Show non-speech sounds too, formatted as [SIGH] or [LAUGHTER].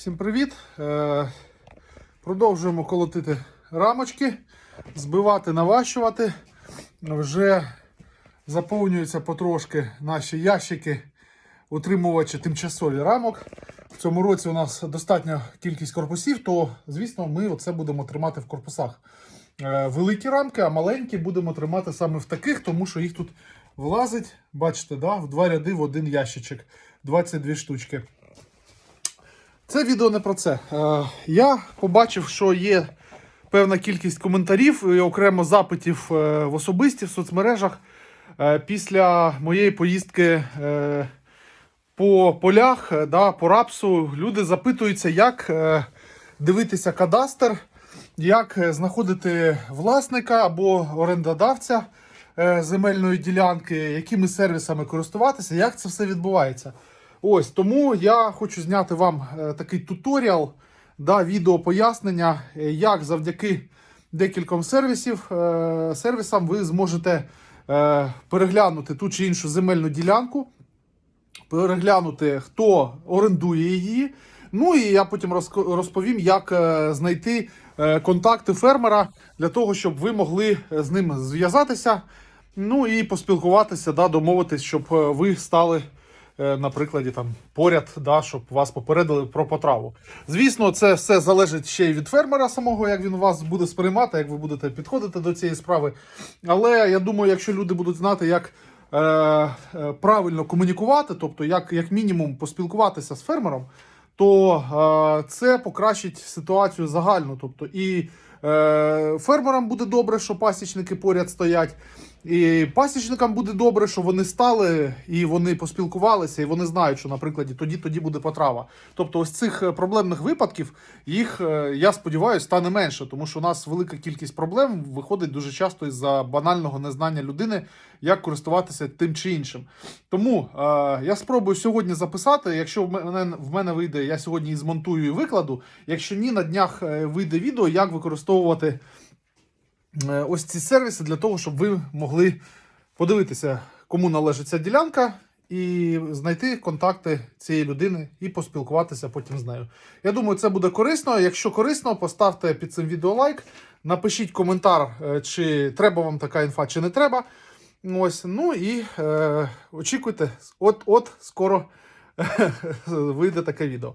Всім привіт! Е, Продовжуємо колотити рамочки, збивати, наващувати. Вже заповнюються потрошки наші ящики, утримувачі тимчасові рамок. В цьому році у нас достатня кількість корпусів, то, звісно, ми оце будемо тримати в корпусах. Е, Великі рамки, а маленькі будемо тримати саме в таких, тому що їх тут влазить, бачите, да, в два ряди в один ящичок. 22 штучки. Це відео не про це. Е, я побачив, що є певна кількість коментарів і окремо запитів е, в особисті в соцмережах е, після моєї поїздки по полях, да, по рапсу. Люди запитуються, як дивитися кадастр, як знаходити власника або орендодавця земельної ділянки, якими сервісами користуватися, як це все відбувається. Ось тому я хочу зняти вам е, такий туторіал, да, відео пояснення, е, як завдяки декільком сервісів, е, сервісам ви зможете переглянути ту чи іншу земельну ділянку, переглянути, хто орендує її. Ну і я потім розповім, як знайти контакти фермера для того, щоб ви могли з ним зв'язатися. Ну і поспілкуватися, да, домовитись, щоб ви стали на прикладі там поряд, да, щоб вас попередили про потраву. Звісно, це все залежить ще й від фермера самого, як він вас буде сприймати, як ви будете підходити до цієї справи. Але я думаю, якщо люди будуть знати, як е, е, правильно комунікувати, тобто як, як мінімум поспілкуватися з фермером, то е, це покращить ситуацію загальну. Тобто і е, фермерам буде добре, що пасічники поряд стоять. І пасічникам буде добре, що вони стали і вони поспілкувалися, і вони знають, що, наприклад, тоді тоді буде потрава. Тобто, ось цих е, проблемних випадків їх, е, я сподіваюся, стане менше, тому що у нас велика кількість проблем виходить дуже часто із-за банального незнання людини, як користуватися тим чи іншим. Тому е, я спробую сьогодні записати. Якщо в мене в мене вийде, я сьогодні і змонтую і викладу. Якщо ні, на днях е, вийде відео, як використовувати ось ці сервіси для того, щоб ви могли подивитися, кому належить ця ділянка, і знайти контакти цієї людини і поспілкуватися потім з нею. Я думаю, це буде корисно. Якщо корисно, поставте під цим відео лайк, напишіть коментар, е, чи треба вам така інфа, чи не треба. Ось, ну і е, очікуйте, от-от скоро [LAUGHS] вийде таке відео.